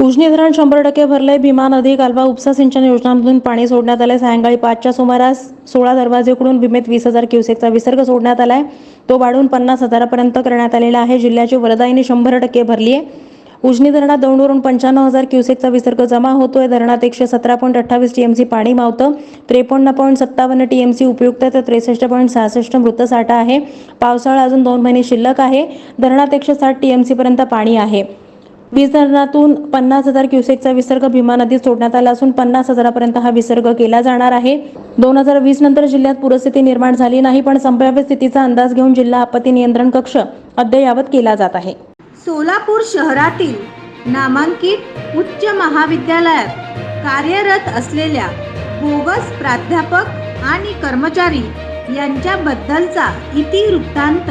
उजनी धरण शंभर टक्के भरले भीमा नदी कालवा उपसा सिंचन योजनांमधून पाणी सोडण्यात आले सायंकाळी पाचच्या सुमारास सोळा दरवाजेकडून भीमेत वीस हजार क्युसेकचा विसर्ग सोडण्यात आलाय. तो वाढून पन्नास हजारापर्यंत करण्यात आलेला आहे. जिल्ह्याची वरदायीने शंभर टक्के भरली आहे उजनी धरणात दौंडवरून पंच्याण्णव हजार क्युसेकचा विसर्ग जमा होतोय. धरणात एकशे सतरा पॉईंट अठ्ठावीस टीएमसी पाणी मावतं. त्रेपन्न पॉईंट सत्तावन्न टीएमसी उपयुक्त तर त्रेसष्ट पॉईंट सहासष्ट मृत साठा आहे. पावसाळा अजून दोन महिने शिल्लक आहे. धरणात एकशे साठ टीएमसी पर्यंत पाणी आहे. वीज धरणातून पन्नास हजार क्युसेकचा विसर्ग भीमा नदीत सोडण्यात आला असून पन्नास हजारापर्यंत हा विसर्ग केला जाणार आहे. दोन हजार वीस नंतर जिल्ह्यात पूरस्थिती निर्माण झाली नाही पण संभाव्य स्थितीचा अंदाज घेऊन जिल्हा आपत्ती नियंत्रण कक्ष अद्ययावत केला जात आहे. सोलापूर शहरातील नामांकित उच्च महाविद्यालयात कार्यरत असलेल्या बोगस प्राध्यापक आणि कर्मचारी यांच्याबद्दलचा इतिवृत्तांत